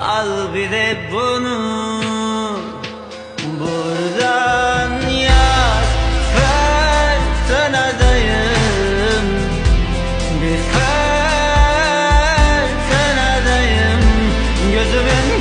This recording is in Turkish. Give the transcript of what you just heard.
Al bir de bunu. Buradan yaz. Fırtınadayım Bir fırtınadayım Gözümün